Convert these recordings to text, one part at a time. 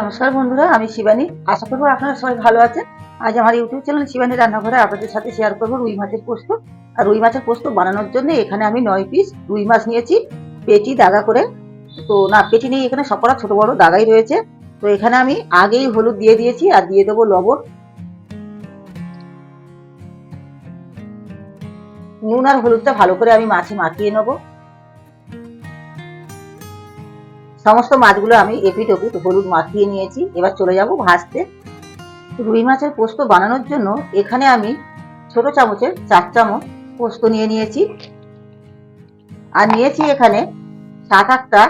নমস্কার বন্ধুরা, আমি শিবানী। আশা করব আপনারা সবাই ভালো আছেন। আজ আমার ইউটিউব চ্যানেল শিবানী রান্নাঘরে আপনাদের সাথে শেয়ার করব রুই মাছের পোস্ত। আর রুই মাছের পোস্ত বানানোর জন্য এখানে আমি নয় পিস রুই মাছ নিয়েছি, পেটি দাগা করে। তো না, পেটি নেই এখানে সবকটা ছোট বড় দাগাই রয়েছে। তো এখানে আমি আগেই হলুদ দিয়ে দিয়েছি আর দিয়ে দেবো লবণ। নুন আর হলুদটা ভালো করে আমি মাছে মাখিয়ে নেব। সমস্ত মাছগুলো আমি এপিট ওপিট হলুদ মাছ দিয়ে নিয়েছি। এবার চলে যাব ভাজতে। রুই মাছের পোস্ত বানানোর জন্য এখানে আমি ছোট চামচের চার চামচ পোস্ত নিয়ে নিয়েছি। আর নিয়েছি এখানে সাত আটটা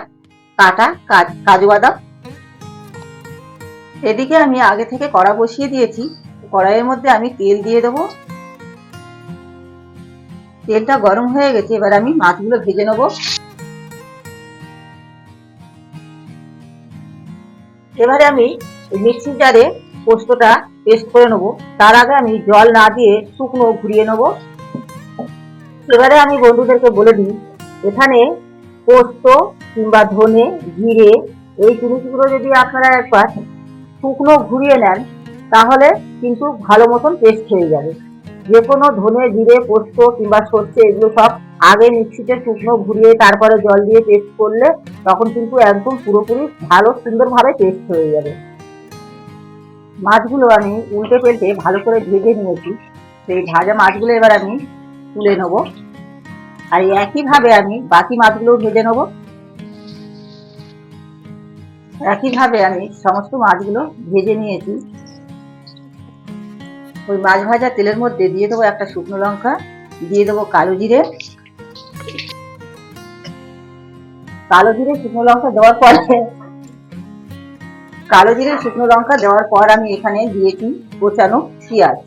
কাটা কাজ- বাদাম। এদিকে আমি আগে থেকে কড়া বসিয়ে দিয়েছি। কড়াইয়ের মধ্যে আমি তেল দিয়ে দেবো। তেলটা গরম হয়ে গেছে, এবার আমি মাছগুলো ভেজে নেব। এবারে আমি মিক্সির জারে পোস্তটা পেস্ট করে নেব। তার আগে আমি জল না দিয়ে শুকনো ঘুরিয়ে নেব। এবারে আমি বন্ধুদেরকে বলে দিই, এখানে পোস্ত কিংবা ধনে, জিরে, এই জিনিসগুলো যদি আপনারা একবার শুকনো ঘুরিয়ে নেন, তাহলে কিন্তু ভালো মতন পেস্ট হয়ে যাবে। যে কোনো ধনে, জিরে, পোস্ত কিংবা সর্ষে, এগুলো সব আগে মিক্সিতে শুকনো ঘুরিয়ে তারপরে জল দিয়ে পেস্ট করলে তখন কিন্তু একদম পুরোপুরি ভালো সুন্দরভাবে পেস্ট হয়ে যাবে। মাছগুলো আমি উল্টে পেল্টে ভালো করে ভেজে নিয়েছি। সেই ভাজা মাছগুলো এবার আমি তুলে নেব। আর একইভাবে আমি বাকি মাছগুলো ভেজে নেব। একইভাবে আমি সমস্ত মাছগুলো ভেজে নিয়েছি। ওই মাছ ভাজা তেলের মধ্যে দিয়ে দেবো একটা শুকনো লঙ্কা, দিয়ে দেবো কালো জিরে কালো জিরে, শুকনো লঙ্কা দেওয়ার পরে, কালো জিরে, শুকনো লঙ্কা দেওয়ার পর আমি এখানে দিয়েছি কোচানো পেঁয়াজ।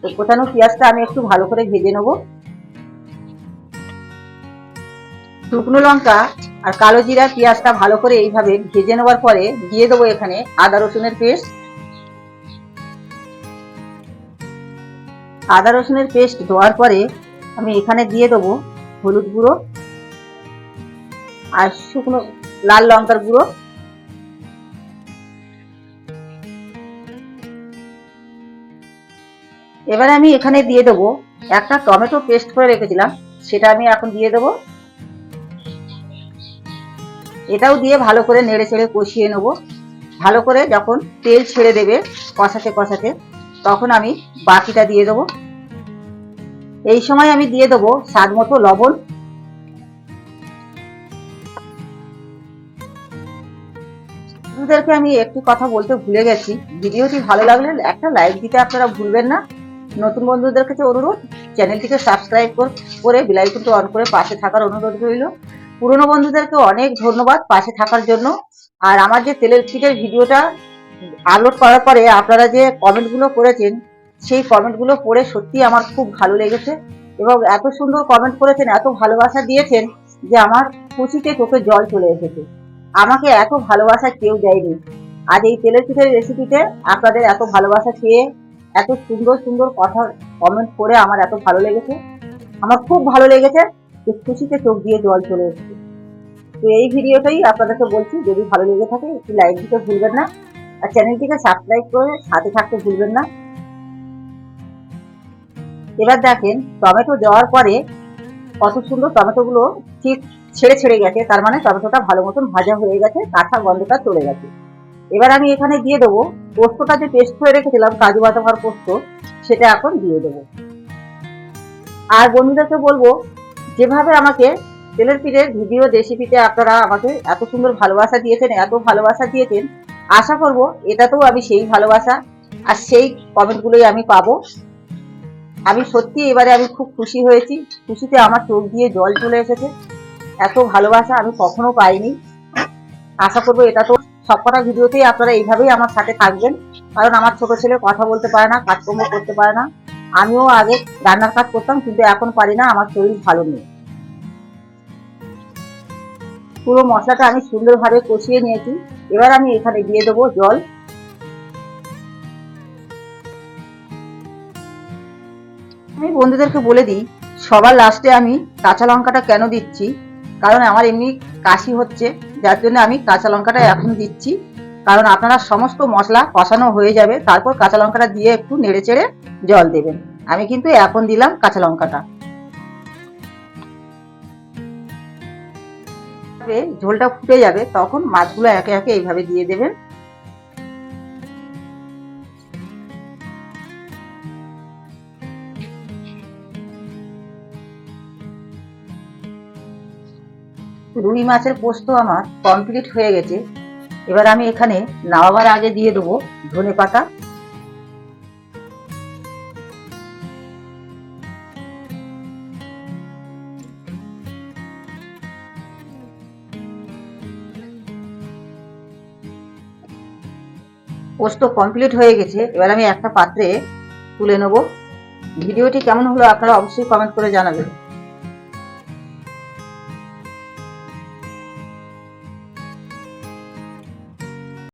তো কোচানো পেঁয়াজটা আমি একটু ভালো করে ভেজে নেব। শুকনো লঙ্কা আর কালো জিরা পেঁয়াজটা ভালো করে এইভাবে ভেজে নেওয়ার পরে দিয়ে দেবো এখানে আদা রসুনের পেস্ট। আদা রসুনের পেস্ট দেওয়ার পরে আমি এখানে দিয়ে দেবো হলুদ গুঁড়ো। আর শুকনো লাল লঙ্কার গুঁড়ো। এবার আমি এখানে দিয়ে দেবো একটা টমেটো পেস্ট করে রেখেছিলাম, সেটা আমি এখন দিয়ে দেবো। এটাও দিয়ে ভালো করে নেড়ে চেড়ে কষিয়ে নেব। ভালো করে যখন তেল ছেড়ে দেবে কষাতে কষাতে, তখন আমি বাকিটা দিয়ে দেবো। এই সময় আমি দিয়ে দেবো স্বাদ মতো লবণ বন্ধুদেরকে আমি একটি কথা বলতে ভুলে গেছি। ভিডিওটি ভালো লাগলে একটা লাইক দিতে আপনারা ভুলবেন না। নতুন বন্ধুদের কাছে অনুরোধ, চ্যানেলটিকে সাবস্ক্রাইব করে বেলাইকনটি অন করে পাশে থাকার অনুরোধ রইল। পুরনো বন্ধুদেরকে অনেক ধন্যবাদ পাশে থাকার জন্য। আর আমার যে তেলের পিঠের ভিডিওটা আপলোড করার পরে আপনারা যে কমেন্টগুলো করেছেন, সেই কমেন্টগুলো পড়ে সত্যি আমার খুব ভালো লেগেছে। এবং এত সুন্দর কমেন্ট করেছেন, এত ভালোবাসা দিয়েছেন যে আমার খুশিতে চোখে জল চলে এসেছে। আমাকে এত ভালোবাসা কেউ দেয়নি। আজ এই তেলের পিঠের রেসিপিতে আপনাদের এত ভালোবাসা খেয়ে, এত সুন্দর সুন্দর কথা কমেন্ট করে আমার এত ভালো লেগেছে। আমার খুব ভালো লেগেছে যে খুশিতে চোখ দিয়ে জল চলে এসেছে। তো এই ভিডিওটাই আপনাদেরকে বলছি, যদি ভালো লেগে থাকে একটু লাইক দিতে ভুলবেন না। আর চ্যানেলটিকে সাবস্ক্রাইব করে সাথে থাকতে ভুলবেন না। এবার দেখেন, টমেটো দেওয়ার পরে কত সুন্দর টমেটোগুলো ঠিক ছেড়ে ছেড়ে গেছে, তার মানে টমেটোটা ভালো মতন ভাজা হয়ে গেছে, কাঁচা গন্ধটা চলে গেছে। এবার আমি এখানে দিয়ে দেবো পোস্তটা যে পেস্ট করে রেখেছিলাম, কাজু বাদাম আর পোস্ত, সেটা এখন দিয়ে দেবো। আর বন্ধুদেরকে বলব, যেভাবে আমাকে তেলের পিঠের ভিডিও রেসিপিতে আপনারা আমাকে এত সুন্দর ভালোবাসা দিয়েছেন, এত ভালোবাসা দিয়েছেন, আশা করব এটাতেও আমি সেই ভালোবাসা আর সেই কমেন্টগুলোই আমি পাবো। আমি সত্যি এবারে আমি খুব খুশি হয়েছি। খুশিতে আমার চোখ দিয়ে জল চলে এসেছে। এত ভালোবাসা আমি কখনো পাইনি। আশা করব এটা তো সবকটা ভিডিওতেই আপনারা এইভাবেই আমার সাথে থাকবেন। কারণ আমার ছোট ছেলে কথা বলতে পারে না, কাজকর্ম করতে পারে না। আমিও আগে রান্নার কাজ করতাম, কিন্তু এখন পারি না, আমার শরীর ভালো নেই। পুরো মশলাটা আমি সুন্দরভাবে কষিয়ে নিয়েছি। এবার আমি এখানে দিয়ে দেবো জল। আমি বন্ধুদেরকে বলে দিই, সবার লাস্টে আমি কাঁচা লঙ্কাটা কেন দিচ্ছি? কারণ আমার এমনি কাশি হচ্ছে, যার জন্য আমি কাঁচা লঙ্কাটা এখন দিচ্ছি। কারণ আপনারা সমস্ত মশলা কষানো হয়ে যাবে, তারপর কাঁচা লঙ্কাটা দিয়ে একটু নেড়ে চেড়ে জল দেবেন। আমি কিন্তু এখন দিলাম কাঁচা লঙ্কাটা। ঝোলটা ফুটে যাবে, তখন মাছগুলো একে একে এইভাবে দিয়ে দেবেন। রুই মাছের পোস্ত আমার কমপ্লিট হয়ে গেছে। এবার আমি এখানে নামাবার আগে দিয়ে দেবো ধনে পাতা। পোস্ত কমপ্লিট হয়ে গেছে। এবার আমি একটা পাত্রে তুলে নেব। ভিডিওটি কেমন হলো আপনারা অবশ্যই কমেন্ট করে জানাবেন।